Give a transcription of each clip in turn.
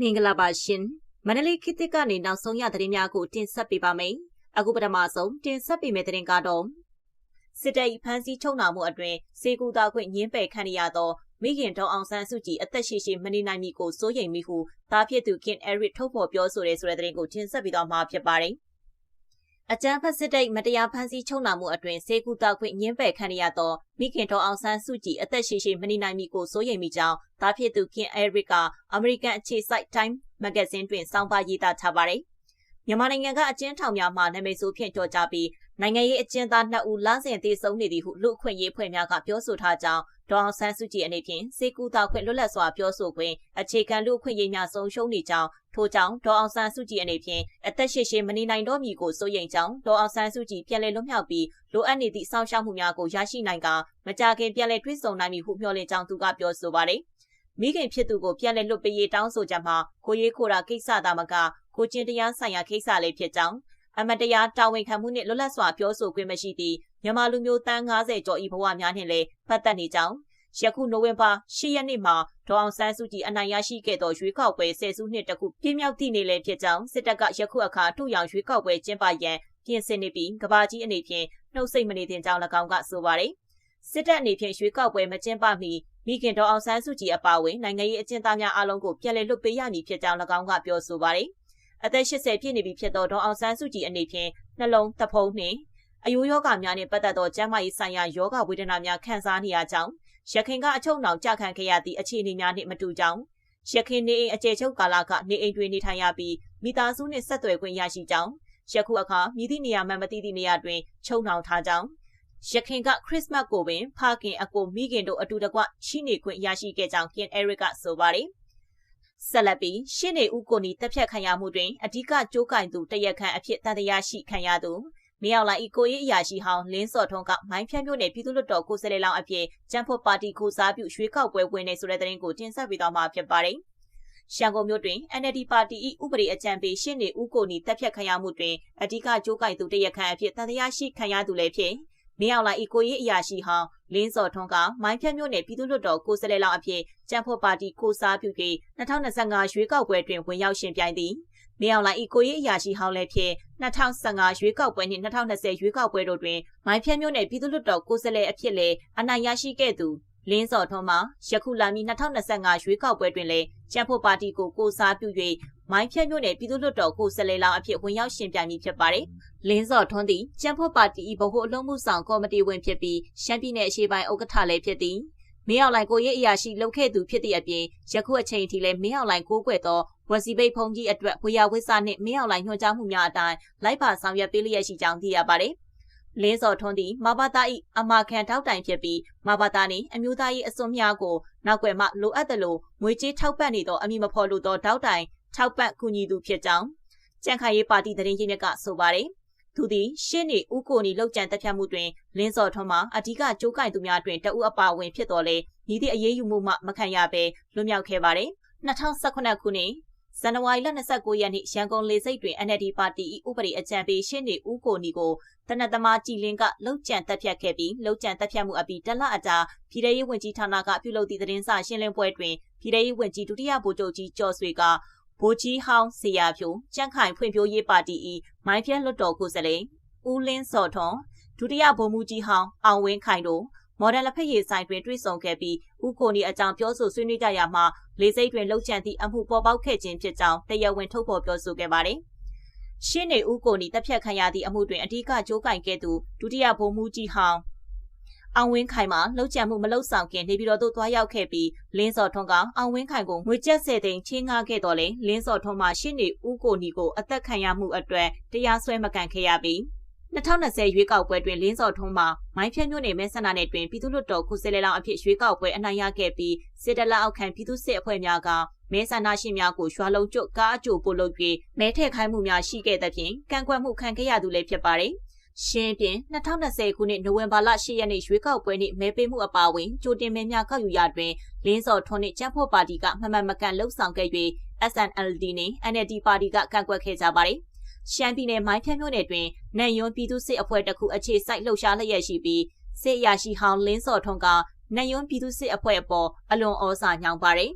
မင်္ဂလာပါရှင်မန္တလေးခေတ်သစ်ကနေနောက်ဆုံးရသတင်းများကိုတင်ဆက်ပေးပါမယ်အခုပထမဆုံးတင်ဆက်ပေးမယ့်သတင်းကတော့စစ်တပ်၏ဖမ်းဆီးချုပ်နှောင်မှုအတွင်စေကူတာခွင့်ညင်းပယ်ခံရသောမိခင်တော်အောင်ဆန်းစုကြည်အသက်ရှိရှိမနေနိုင်မီကိုစိုးရိမ်မိဟုတားဖြစ်သူခင်အဲရစ်ထုတ်ဖော်ပြောဆိုရဲဆိုတဲ့သတင်းကိုတင်ဆက်ပေးတော့မှာဖြစ်ပါတယ် အကြမ်းဖက်စစ်တပ်မတရားဖမ်းဆီးချုပ်နှောင်မှုအတွင်စေကူတာခွင့်ညင်းပယ်ခံရသောမိခင်တော်အောင်ဆန်းစုကြည်အသက်ရှိရှိမနေနိုင်မီကိုစိုးရိမ်မိကြောင်းတားဖြစ်သူခင်အဲရစ်ကအမေရိကန်အခြေစိုက် Time မဂ္ဂဇင်းတွင်စောင်းပါရေးသားထားပါတယ်။မြန်မာနိုင်ငံကအကျဉ်းထောင်များမှနာမည်ဆိုဖြင့်ကြော်ကြပြီးနိုင်ငံရေးအကျဉ်းသား2ဦးလမ်းစဉ်သေဆုံးနေသည်ဟုလူအခွင့်ရေးဖွဲ့များကပြောဆိုထားကြောင်း ဒေါအောင်ဆန်းစုကြည်အနေဖြင့်စေကူတာခွင့်လွတ်လပ်စွာပြောဆိုခွင့်အခြေခံလူအခွင့်ရေးများဆုံးရှုံးနေကြောင်းထို့ကြောင့်ဒေါအောင်ဆန်းစုကြည်အနေဖြင့်အသက်ရှိရှိမနေနိုင်တော့မည်ကိုစိုးရိမ်ကြောင်းဒေါအောင်ဆန်းစုကြည်ပြန်လည်လွတ်မြောက်ပြီးလိုအပ်နေသည့်စောင့်ရှောက်မှုများကိုရရှိနိုင်ကမကြခင်ပြန်လည်ထွေးဆုံနိုင်မည်ဟုမျှော်လင့်ကြောင်းသူကပြောဆိုပါတယ်မိခင်ဖြစ်သူကိုပြန်လည်လွတ်ပေးရေးတောင်းဆိုချက်မှာကိုရေးခိုတာကိစ္စသာမကကိုချင်းတရားဆိုင်ရာကိစ္စလေးဖြစ်ကြောင်းအမတရားတာဝန်ခံမှုနှင့်လွတ်လပ်စွာပြောဆိုခွင့်မရှိသည့် မြန်မာလူမျိုးတန်း90ကျော်ဤဘဝများနှင့်လည်းပတ်သက်နေကြောင်းယခုနိုဝင်ဘာ10ရက်နေ့မှာဒေါအောင်ဆန်းစုကြည်အနိုင်ရရှိခဲ့သောရွေးကောက်ပွဲဆယ်စုနှစ်တခုပြင်းမြောက်သည့်နေ့လည်းဖြစ်ကြောင်းစစ်တပ်ကယခုအခါထုတ်ရောင်ရွေးကောက်ပွဲကျင်းပရန်ပြင်ဆင်နေပြီးကဘာကြီးအနေဖြင့်နှုတ်ဆက်မနေသင့်ကြောင်း၎င်းကဆိုပါတယ်စစ်တပ်အနေဖြင့်ရွေးကောက်ပွဲမကျင်းပမီမိခင်တော်အောင်ဆန်းစုကြည်အပါအဝင်နိုင်ငံရေးအကျဉ်းသားများအားလုံးကိုပြန်လည်လွတ်ပေးရမည်ဖြစ်ကြောင်း၎င်းကပြောဆိုပါတယ်။အသက်80ပြည့်နေပြီဖြစ်သောဒေါအောင်ဆန်းစုကြည်အနေဖြင့်နှလုံးသဖုံးနှင့် အယိုးယောဂများနှင့်ပတ်သက်သောကျန်းမာရေးဆိုင်ရာယောဂဝေဒနာများခံစားနေရကြောင်းရခိုင်ကအချုပ်နှောင်ကြခံခဲ့ရသည့်အခြေအနေများနှင့်မတူကြောင်းရခိုင်နေအိမ်အကျယ်ချုပ်ကာလကနေအိမ်တွင်နေထိုင်ရပြီးမိသားစုနှင့်ဆက်သွယ်ခွင့်ရရှိကြောင်းယခုအခါမြည်သည့်နေရာမှမသိသည့်နေရာတွင်ချုပ်နှောင်ထားကြောင်းရခင်ကခရစ်စမတ်ကိုပင်ဖခင်အကိုမိခင်တို့အတူတကွရှိနေခွင့်ရရှိခဲ့ကြောင်းကင်အဲရစ်ကဆိုပါတယ်။ဆက်လက်ပြီးရှင်းနေဦးကိုနီတက်ဖြတ်ခံရမှုတွင်အ धिक ကြိုးကင်သူတရက်ခန့်အဖြစ်တန်တရားရှိခံရသူ မြောက်လိုက်ဤကိုရေးအရာရှိဟောင်းလင်းစော်ထွန်းကမိုင်းဖြတ်မြို့နယ်ပြည်သူ့လွှတ်တော်ကိုယ်စားလှယ်လောင်းအဖြစ်ကျန်းဖို့ပါတီကိုစားပြုရွေးကောက်ပွဲဝင်နေဆိုတဲ့သတင်းကိုတင်ဆက်ပေးသွားမှာဖြစ်ပါတယ်။ရှန်ကုန်မြို့တွင် NLD ပါတီ၏ဥပဒေအကြံပေးရှင်းနေဦးကိုနီတက်ဖြတ်ခံရမှုတွင်အ धिक ကြိုးကင်သူတရက်ခန့်အဖြစ်တန်တရားရှိခံရသူလည်းဖြစ်မင်းအောင်လှိုင်ဤကိုရေးအရာရှိဟောင်းလင်းစော်ထွန်းကမိုင်းဖြတ်မြို့နယ်ပြည်သူ့လွှတ်တော်ကိုယ်စားလှယ်လောင်းအဖြစ်ကျန်းဖို့ပါတီကိုစားပြုပြီး2025ရွေးကောက်ပွဲတွင်ဝင်ရောက်ရှင်ပြိုင်သည် မင်းအောင်လှိုင်ဤကိုရေးအရာရှိဟောင်းလည်းဖြစ်2015ရွေးကောက်ပွဲနှင့်2020ရွေးကောက်ပွဲတို့တွင်မိုင်းဖြတ်မြို့နယ်ပြည်သူ့လွှတ်တော်ကိုယ်စားလှယ်အဖြစ်လည်းအနိုင်ရရှိခဲ့သူလင်းစော်ထွန်းမှာယခုလာမီ2025ရွေးကောက်ပွဲတွင်လည်းကျန်းဖို့ပါတီကိုကိုစားပြု၍မိုင်းဖြတ်မြို့နယ်ပြည်သူ့လွှတ်တော်ကိုယ်စားလှယ်လောင်းအဖြစ်ဝင်ရောက်ရှင်ပြိုင်မည်ဖြစ်ပါတယ်။လင်းစော်ထွန်းသည်ကျန်းဖို့ပါတီ၏ဗဟိုအလုံးမှုဆောင်ကော်မတီဝင်ဖြစ်ပြီးရှမ်းပြည်နယ်အရှေ့ပိုင်းဥက္ကဋ္ဌလည်းဖြစ်သည်။ မင်းအောင်လှိုင်ကိုရေးအရာရှိလုပ်ခဲ့သူဖြစ်သည့်အပြင်ယခုအချိန်ထိလည်းမင်းအောင်လှိုင်ကိုးကွယ်သောဝစီဘိတ်ဖုန်ကြီးအတွက်ဝေယဝိဆနှင့်မင်းအောင်လှိုင်ညွှန်ကြားမှုများအတိုင်းလိုက်ပါဆောင်ရွက်ပေးလျက်ရှိကြောင်းသိရပါတယ်။လင်းစော်ထွန်းသည်မဘာသာ၏အမာခံထောက်တိုင်ဖြစ်ပြီးမဘာသာနှင့်အမျိုးသား၏အစွန်းများကိုနောက်ွယ်မှလိုအပ်သလိုငွေကြေးထောက်ပံ့နေသောအမိမဖော်လို့သောထောက်တိုင်ထောက်ပံ့ကူညီသူဖြစ်ကြောင်းကြံ့ခိုင်ရေးပါတီသတင်းရင်းမြစ်ကဆိုပါတယ်။ သူသည်ရှင်းနေဦးကိုနီလောက်ကျန်တက်ဖြတ်မှုတွင်လင်းစော်ထွန်းမှာအ धिक ကြိုးကင်သူများတွင်တအုပ်အပါဝင်ဖြစ်တော်လဲညီသည့်အရေးယူမှုမှမခံရဘဲလွတ်မြောက်ခဲ့ပါတယ်။2018ခုနှစ်ဇန်နဝါရီလ29ရက်နေ့ရန်ကုန်လေဆိပ်တွင် NLD ပါတီ၏ဥပဒေအကြံပေးရှင်းနေဦးကိုနီကိုတနက်သမားကြည်လင်းကလှုပ်ကြံတက်ဖြတ်ခဲ့ပြီးလှုပ်ကြံတက်ဖြတ်မှုအပြီးတလအကြာပြည်ထရေးဝန်ကြီးဌာနကပြုလုပ်သည့်သတင်းစာရှင်းလင်းပွဲတွင်ပြည်ထရေးဝန်ကြီးဒုတိယဗိုလ်ချုပ်ကြီးကျော်ဆွေက ဗိုလ်ကြီးဟောင်းစီယာဖြိုကြန့်ခိုင်ဖွံ့ဖြိုးရေးပါတီ၏မိုင်းဖြတ်လွတ်တော်ကိုယ်စားလှယ်ဦးလင်းစော်ထွန်းဒုတိယဗိုလ်မှူးကြီးဟောင်းအောင်ဝင်းခိုင်တို့မော်ဒယ်လက်ဖက်ရည်ဆိုင်တွင်တွေ့ဆုံခဲ့ပြီးဦးကိုနီအကြောင်းပြောဆိုဆွေးနွေးကြရမှာလေစိတ်တွင်လှုပ်ချန်သည့်အမှုပေါ်ပေါက်ခဲ့ခြင်းဖြစ်ကြောင်းတရားဝင်ထုတ်ဖော်ပြောဆိုခဲ့ပါတယ်။ရှင်းနေဦးကိုနီတပ်ဖြတ်ခံရသည့်အမှုတွင်အ धिक ကြိုးကင်ခဲ့သူဒုတိယဗိုလ်မှူးကြီးဟောင်း အောင်ဝင်းခိုင်မှာလှုပ်ကြံမှုမလှုပ်ဆောင်ခင်နေပြည်တော်သို့သွားရောက်ခဲ့ပြီးလင်းစော်ထွန်းကအောင်ဝင်းခိုင်ကိုငွေကျပ်ဆယ်သိန်းချင်းငှားခဲ့တော်လဲလင်းစော်ထွန်းမှာရှင်းနေဦးကိုနီကိုအသက်ခံရမှုအတွက်တရားစွဲမကန်ခဲ့ရပြီး2020ရွေးကောက်ပွဲတွင်လင်းစော်ထွန်းမှာမိုင်းဖြတ်မြို့နယ်မဲဆန္ဒနယ်တွင်ပြည်သူ့လွှတ်တော်ကိုယ်စားလှယ်လောင်းအဖြစ်ရွေးကောက်ပွဲအနိုင်ရခဲ့ပြီးစစ်တလအောက်ခံပြည်သူ့စစ်အဖွဲ့များကမဲဆန္ဒရှင်များကိုရွာလုံးကျွတ်ကားအကျိုးပို့လုပ်ပြီးမဲထည့်ခိုင်းမှုများရှိခဲ့သဖြင့်ကန့်ကွက်မှုခံခဲ့ရသူလည်းဖြစ်ပါတယ်။ ရှင်းပြင်2020ခုနှစ်နိုဝင်ဘာလ10ရက်နေ့ရွေးကောက်ပွဲနှင့်မဲပေးမှုအပါအဝင်ကြိုတင်မဲများကောက်ယူရတွင်လင်းစော်ထွန်းနှင့်ကျန်းဖို့ပါတီကမမှန်မကန်လှုပ်ဆောင်ခဲ့၍ SNLD နှင့် NLD ပါတီကကန့်ကွက်ခဲ့ကြပါတယ်။ရှမ်းပြည်နယ်မိုင်းဖြတ်မြို့နယ်တွင်နန်ယွန်းပြည်သူ့စစ်အဖွဲ့တစ်ခုအခြေစိုက်လှုပ်ရှားလျက်ရှိပြီးစစ်အရာရှိဟောင်းလင်းစော်ထွန်းကနန်ယွန်းပြည်သူ့စစ်အဖွဲ့အပေါ်အလွန်ဩဇာညောင်းပါတယ်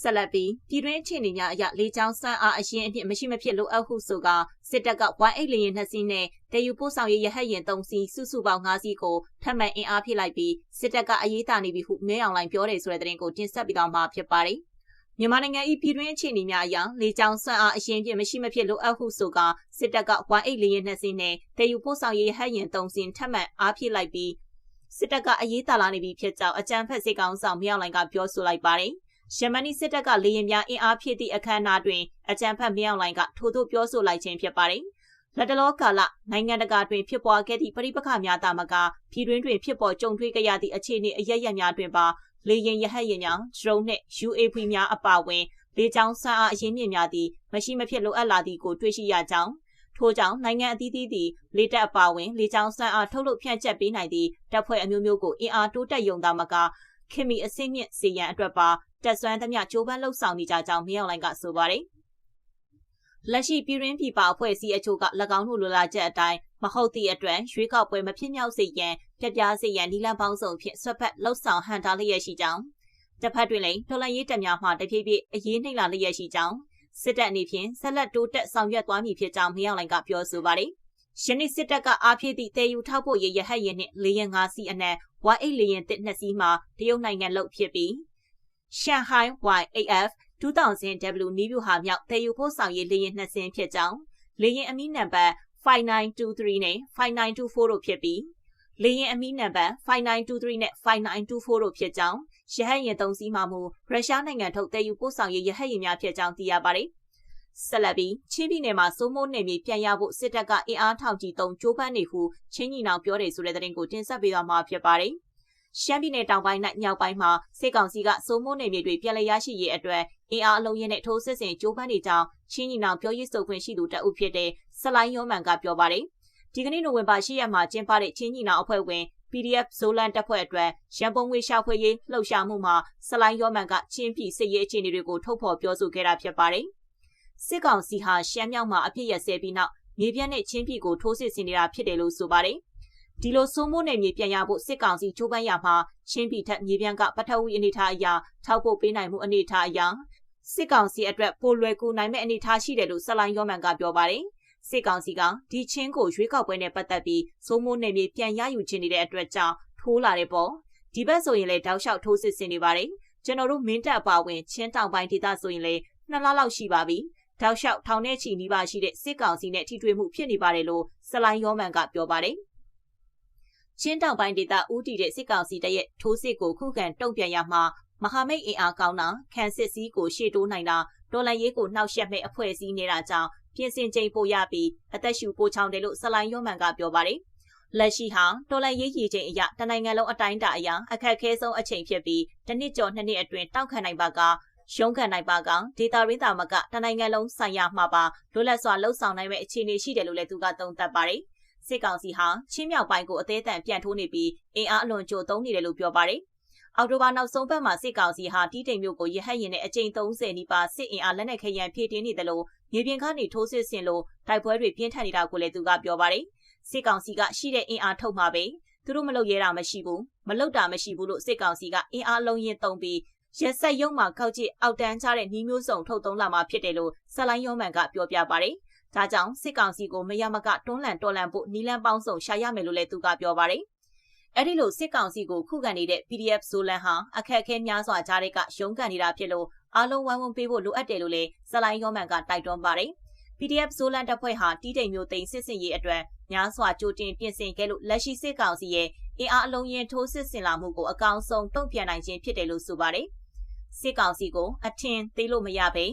ဆက်လက်ပြီးပြည်တွင်းအခြေအနေများအရလေးချောင်းစံအားအရင်အဖြစ်မရှိမဖြစ်လိုအပ်ဟုဆိုကစစ်တပ်က Y8 လေယာဉ်နှစ်စီးနဲ့တည်ယူပို့ဆောင်ရေးရဟတ်ယာဉ်၃စီးစုစုပေါင်း၅စီးကိုထပ်မံအင်အားဖြည့်လိုက်ပြီးစစ်တပ်ကအရေးတာနေပြီဟုမဲအောင်လိုင်းပြောတယ်ဆိုတဲ့သတင်းကိုတင်ဆက်ပြီးတော့မှာဖြစ်ပါတယ်။မြန်မာနိုင်ငံ၏ပြည်တွင်းအခြေအနေများအရလေကြောင်းစံအားအရင်ပြမရှိမဖြစ်လိုအပ်ဟုဆိုကစစ်တပ်က Y8 လေယာဉ်နှစ်စီးနဲ့တည်ယူပို့ဆောင်ရေးရဟတ်ယာဉ်၃စီးထပ်မံအားဖြည့်လိုက်ပြီးစစ်တပ်ကအရေးတာလာနေပြီဖြစ်ကြောင်းအကြံဖက်စစ်ကောင်ဆောင်မြောက်လိုင်းကပြောဆိုလိုက်ပါတယ်။ ယမနီစစ်တပ်ကလေရင်များအင်အားဖြည့်သည့်အခမ်းအနားတွင်အကြံဖတ်မြောက်လိုင်းကထို့သို့ပြောဆိုလိုက်ခြင်းဖြစ်ပါတယ်။လက်တလောကာလနိုင်ငံတကာတွင်ဖြစ်ပွားခဲ့သည့်ပဋိပက္ခများသာမကပြည်တွင်းတွင်ဖြစ်ပေါ်ကြုံတွေ့ခဲ့ရသည့်အခြေအနေအရရများတွင်ပါလေရင်ရဟတ်ရင်များဒရုန်းနှင့် UAV များအပါအဝင်လေကြောင်းဆန်းအားအရင်းမြစ်များသည်မရှိမဖြစ်လိုအပ်လာသည်ကိုတွေ့ရှိရကြောင်းထို့ကြောင့်နိုင်ငံအသီးသီးသည်လေတပ်အပါအဝင်လေကြောင်းဆန်းအားထုတ်လုပ်ဖြန့်ကျက်ပေးနိုင်သည့်တပ်ဖွဲ့အမျိုးမျိုးကိုအင်အားတိုးတက်ယုံသာမကခင်မီအစိမ့်မြင့်စီရန်အတွက်ပါ တက်ဆွမ်းသမျှကြိုးပမ်းလှုပ်ဆောင်နေကြကြောင်းမြောက်လိုင်းကဆိုပါတယ်။လက်ရှိပြည်ရင်းပြည်ပအဖွဲ့အစည်းအချို့က၎င်းတို့လိုလားချက်အတိုင်းမဟုတ်သည့်အတွက်ရွေးကောက်ပွဲမဖြစ်မြောက်စေရန်ပြပြစေရန်ဒီလန်ပေါင်းစုံဖြင့်ဆွတ်ဖက်လှုပ်ဆောင်ဟန်တာလျက်ရှိကြောင်းတစ်ဖက်တွင်လည်းတော်လန်ရေးတပ်များမှတဖြည်းဖြည်းအရေးနှိမ့်လာလျက်ရှိကြောင်းစစ်တပ်အနေဖြင့်ဆက်လက်တိုးတက်ဆောင်ရွက်သွားမည်ဖြစ်ကြောင်းမြောက်လိုင်းကပြောဆိုပါတယ်။ယနေ့စစ်တပ်ကအားဖြည့်သည့်တေယူထောက်ဖို့ရရဟတ်ရင်နှင့်လေရင်၅စီးအနက် Y8 လေရင်တစ်နှစ်စီးမှာတရုတ်နိုင်ငံလုတ်ဖြစ်ပြီး Shanghai YAF 2000W နီးဗျူဟာမြောက်တည်ယူဖို့ဆောင်ရေးလေယာဉ်နှစ်စင်းဖြစ်ကြောင်းလေယာဉ်အမည်နံပါတ်5923နဲ့5924တို့ဖြစ်ပြီးလေယာဉ်အမည်နံပါတ်5923နဲ့5924တို့ဖြစ်ကြောင်းရဟတ်ယာဉ်သုံးစီးမှမူရုရှားနိုင်ငံထုတ်တည်ယူပို့ဆောင်ရေးရဟတ်ယာဉ်များဖြစ်ကြောင်းသိရပါတယ်။ဆက်လက်ပြီးချင်းပြည်နယ်မှာစိုးမိုးနယ်မြေပြန်ရဖို့စစ်တပ်ကအင်အားထောင်ကြီးတုံကြိုးပမ်းနေဟုချင်းညီနောင်ပြောတယ်ဆိုတဲ့သတင်းကိုတင်ဆက်ပေးသွားမှာဖြစ်ပါတယ်။ ရှမ်းပြည်နယ်တောင်ပိုင်းနဲ့မြောက်ပိုင်းမှာစစ်ကောင်စီကစိုးမိုးနယ်မြေတွေပြည်လည်ရရှိရေးအတွက်အင်အားအလုံးရင်းနဲ့ထိုးစစ်ဆင်ကြိုးပမ်းနေကြောင်းချင်းညီနောင်ပြောရေးဆိုခွင့်ရှိသူတအုပ်ဖြစ်တဲ့ဆလိုင်းယောမန်ကပြောပါတယ်။ဒီကနေ့နိုဝင်ဘာ10ရက်မှာကျင်းပတဲ့ချင်းညီနောင်အဖွဲ့ဝင် PDF ဇိုလန်တပ်ဖွဲ့အတွက်ရန်ပုံငွေရှာဖွေရေးလှုပ်ရှားမှုမှာဆလိုင်းယောမန်ကချင်းပြည်စစ်ရေးအခြေအနေတွေကိုထုတ်ဖော်ပြောဆိုခဲ့တာဖြစ်ပါတယ်။စစ်ကောင်စီဟာရှမ်းမြောက်မှာအပြစ်ရစဲပြီးနောက်မြေပြန့်နဲ့ချင်းပြည်ကိုထိုးစစ်ဆင်နေတာဖြစ်တယ်လို့ဆိုပါတယ် ဒီလိုစိုးမိုးနယ်မြေပြန်ရဖို့စစ်ကောင်စီချိုးပမ်းရမှာချင်းပြည်ထက်မြေပြန့်ကပထဝီအနေထားအရာထောက်ဖို့ပေးနိုင်မှုအနေထားအရာစစ်ကောင်စီအတွက်ပိုလွယ်ကူနိုင်မဲ့အနေထားရှိတယ်လို့ဆက်လိုင်းရောမန်ကပြောပါတယ်စစ်ကောင်စီကဒီချင်းကိုရွေးကောက်ပွဲနဲ့ပတ်သက်ပြီးစိုးမိုးနယ်မြေပြန်ရယူခြင်းနေတဲ့အတွက်ကြောင့်ထိုးလာတဲ့ပေါ့ဒီဘက်ဆိုရင်လည်းတောက်လျှောက်ထိုးစစ်ဆင်နေပါတယ်ကျွန်တော်တို့မင်းတပ်အပါဝင်ချင်းတောင်ပိုင်းဒေသဆိုရင်လည်းနှစ်လလောက်ရှိပါပြီတောက်လျှောက်ထောင်ထဲချီနီးပါရှိတဲ့စစ်ကောင်စီနဲ့ထိတွေ့မှုဖြစ်နေပါတယ်လို့ဆလိုင်းရောမန်ကပြောပါတယ် ချင်းတောင်ပိုင်းဒေသဦးတည်တဲ့စစ်ကောင်စီတပ်ရဲ့ထိုးစစ်ကိုခုခံတုံ့ပြန်ရမှာမဟာမိတ်အင်အားကောင်းတာခန်စစ်စည်းကိုရှေ့တိုးနိုင်တာဒေါ်လာရေးကိုနှောက်ယှက်မဲ့အဖွဲ့အစည်းနေတာကြောင့်ပြင်ဆင်ချိန်ပို့ရပြီးအသက်ရှူပိုချောင်းတယ်လို့ဆလိုင်းယောမန်ကပြောပါတယ်လက်ရှိဟာတော်လန်ရေးရည်ချိန်အရတနိုင်ငံလုံးအတိုင်းတာအရာအခက်ခဲဆုံးအချိန်ဖြစ်ပြီးတစ်နှစ်ကျော်နှစ်နှစ်အတွင်းတောက်ခံနိုင်ပါကရုံးခံနိုင်ပါကဒေတာရင်းတာမကတနိုင်ငံလုံးဆိုင်ရာမှာပါလွတ်လပ်စွာလှုပ်ဆောင်နိုင်မဲ့အခြေအနေရှိတယ်လို့လည်းသူကသုံးသပ်ပါတယ်။ စစ်ကောင်စီဟာချင်းမြောက်ပိုင်းကိုအသေးအံပြန်ထိုးနေပြီးအင်အားအလွန်ကြိုသုံးနေတယ်လို့ပြောပါတယ်။အော်တိုဘာနောက်ဆုံးပတ်မှာစစ်ကောင်စီဟာတီးတိမ်မြို့ကိုရဟတ်ရင်နဲ့အကြိမ်30နီးပါးစစ်အင်အားလက်နက်ခဲယမ်းဖြည့်တင်းနေတယ်လို့မြေပြင်ကနေထိုးစစ်ဆင်လို့တိုက်ပွဲတွေပြင်းထန်နေတာကိုလည်းသူကပြောပါတယ်။စစ်ကောင်စီကရှိတဲ့အင်အားထုတ်မှာပဲသူတို့မလုပ်ရတာမရှိဘူးမလုပ်တာမရှိဘူးလို့စစ်ကောင်စီကအင်အားလုံးရင်သုံးပြီးရက်ဆက်ရုံမှာခောက်ကျစ်အောက်တန်းချတဲ့နှီးမျိုးစုံထုတ်သုံးလာမှာဖြစ်တယ်လို့ဆလိုင်းယောမန်ကပြောပြပါတယ်။ ဒါကြောင့်စစ်ကောင်စီကိုမရမကတွန်းလှန်တော်လှန်ဖို့နီလန်ပေါင်းစုံရှာရမယ်လို့လည်းသူကပြောပါတယ်။အဲ့ဒီလိုစစ်ကောင်စီကိုခုခံနေတဲ့ PDF ဇိုလန်ဟာအခက်အခဲများစွာကြားတဲ့ကရုန်းကန်နေတာဖြစ်လို့အားလုံးဝိုင်းဝန်းပေးဖို့လိုအပ်တယ်လို့လည်းဇလိုင်းယောမန်ကတိုက်တွန်းပါတယ်။ PDF ဇိုလန်တပ်ဖွဲ့ဟာတီးတိမ်မျိုးသိမ်းစစ်စင်ရေးအတွက်များစွာကြိုတင်ပြင်ဆင်ခဲ့လို့လက်ရှိစစ်ကောင်စီရဲ့အင်အားအလုံးရင်ထိုးစစ်ဆင်လာမှုကိုအကောင်ဆုံးတုံ့ပြန်နိုင်ခြင်းဖြစ်တယ်လို့ဆိုပါတယ်။စစ်ကောင်စီကိုအထင်သေးလို့မရပေ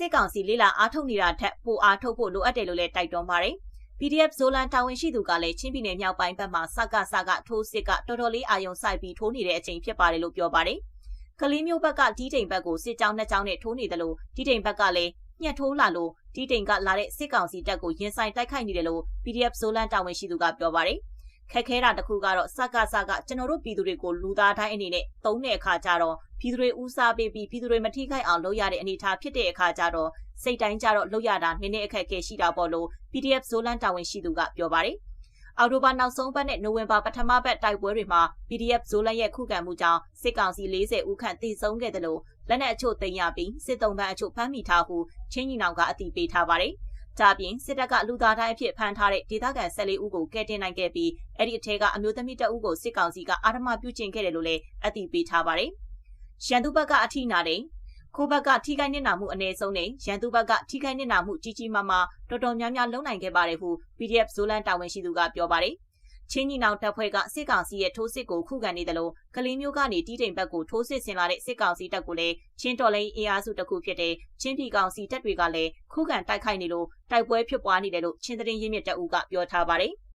စစ်ကောင်စီလေးလာအားထုတ်နေတာထက်ပိုအားထုတ်ဖို့လိုအပ်တယ်လို့လည်းတိုက်တွန်းပါတယ်။ PDF ဇိုလန်တာဝန်ရှိသူကလည်းချင်းပြည်နယ်မြောက်ပိုင်းဘက်မှာစကစကထိုးစစ်ကတော်တော်လေးအာရုံစိုက်ပြီးထိုးနေတဲ့အချိန်ဖြစ်ပါတယ်လို့ပြောပါတယ်။ကလေးမျိုးဘက်ကတီးတိမ်ဘက်ကိုစစ်ကြောင်းနှစ်ကြောင်းနဲ့ထိုးနေတယ်လို့တီးတိမ်ဘက်ကလည်းညှက်ထိုးလာလို့တီးတိမ်ကလာတဲ့စစ်ကောင်စီတပ်ကိုရင်ဆိုင်တိုက်ခိုက်နေတယ်လို့ PDF ဇိုလန်တာဝန်ရှိသူကပြောပါတယ်။ ခက်ခဲတာတစ်ခုကတော့စကစကကျွန်တော်တို့ပြည်သူတွေကိုလူသားတိုင်းအနေနဲ့သုံးတဲ့အခါကျတော့ပြည်သူတွေဦးစားပေးပြီးပြည်သူတွေမထိခိုက်အောင်လုပ်ရတဲ့အနေအထားဖြစ်တဲ့အခါကျတော့စိတ်တိုင်းကျတော့လုပ်ရတာနည်းနည်းအခက်အခဲရှိတာပေါ့လို့ PDF ဇိုလန်တာဝန်ရှိသူကပြောပါတယ်။အော်တိုဘာနောက်ဆုံးပတ်နဲ့နိုဝင်ဘာပထမပတ်တိုက်ပွဲတွေမှာ PDF ဇိုလန်ရဲ့ခုခံမှုကြောင့်စစ်ကောင်စီ40ဦးခန့်တိစုံခဲ့တယ်လို့လက်နက်အချို့သိမ်းရပြီးစစ်တုံးပန်းအချို့ဖမ်းမိထားဟုချင်းညီနောင်ကအသိပေးထားပါတယ်။ ဒါပြင်စစ်တပ်ကလူသားတိုင်းအဖြစ်ဖမ်းထားတဲ့ဒေသခံ14ဦးကိုကယ်တင်နိုင်ခဲ့ပြီးအဲ့ဒီအထက်ကအမျိုးသမီးတအုပ်ကိုစစ်ကောင်စီကအာဓမပြုကျင့်ခဲ့တယ်လို့လည်းအသိပေးထားပါတယ်။ရန်သူဘက်ကအထိနာတဲ့ကိုဘက်ကထိခိုက်နစ်နာမှုအ ਨੇ ဆုံးနဲ့ရန်သူဘက်ကထိခိုက်နစ်နာမှုကြီးကြီးမားမားတော်တော်များများလုံနိုင်ခဲ့ပါတယ်ဟု PDF ဇိုလန်တာဝန်ရှိသူကပြောပါတယ်။ ချင်းညီနောင်တပ်ဖွဲ့ကစစ်ကောင်စီရဲ့ထိုးစစ်ကိုခုခံနေတယ်လို့ကလေးမျိုးကနေတီးတိမ်ဘက်ကိုထိုးစစ်ဆင်လာတဲ့စစ်ကောင်စီတပ်ကိုလည်းချင်းတော်လိုင်းအင်အားစုတစ်ခုဖြစ်တဲ့ချင်းပြည်ကောင်စီတပ်တွေကလည်းခုခံတိုက်ခိုက်နေလို့တိုက်ပွဲဖြစ်ပွားနေတယ်လို့ချင်းသတင်းရင်းမြစ်တအူးကပြောထားပါတယ်။